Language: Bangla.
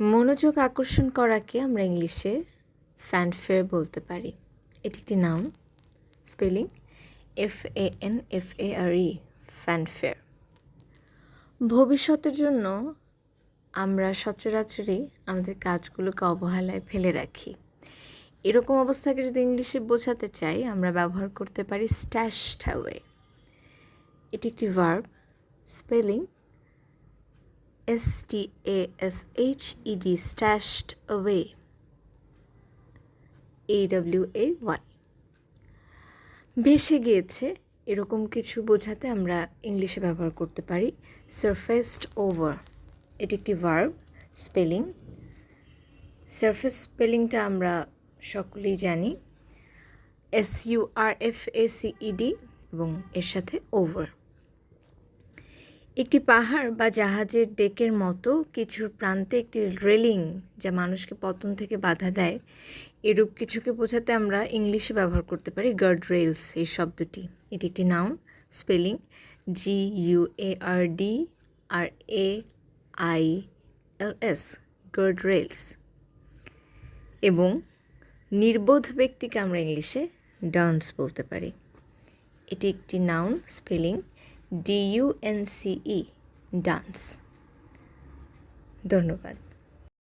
মনোযোগ আকর্ষণ করাকে আমরা ইংলিশে ফ্যানফেয়ার বলতে পারি। এটি একটি নাম spelling F A N F A R E fanfare ভবিষ্যতের জন্য আমরা সচরাচরই আমাদের কাজগুলোকে অবহেলায় ফেলে রাখি। এরকম অবস্থাকে যদি ইংলিশে বোঝাতে চাই, আমরা ব্যবহার করতে পারি স্ট্যাশ অ্যাওয়ে এটি একটি verb spelling S T A S H ED stashed away A W A Y ভেসে গিয়েছে, এরকম কিছু বোঝাতে আমরা ইংলিশে ব্যবহার করতে পারি সারফেসড ওভার এটি একটি ভার্ব স্পেলিং সারফেস স্পেলিংটা আমরা সকলেই জানি S U R F A C ED এবং এর সাথে ওভার একটি পাহাড় বা জাহাজের ডেকের মতো কিছুর প্রান্তে একটি রেলিং যা মানুষকে পতন থেকে বাধা দেয়। এরূপ কিছুকে বোঝাতে আমরা ইংলিশে ব্যবহার করতে পারি গার্ড রেলস এই শব্দটি। এটি একটি noun spelling G U A R D R A I L S guard rails এবং নির্বোধ ব্যক্তিকে আমরা ইংলিশে ডান্স বলতে পারি। এটি একটি noun spelling D U N C E dunce ধন্যবাদ।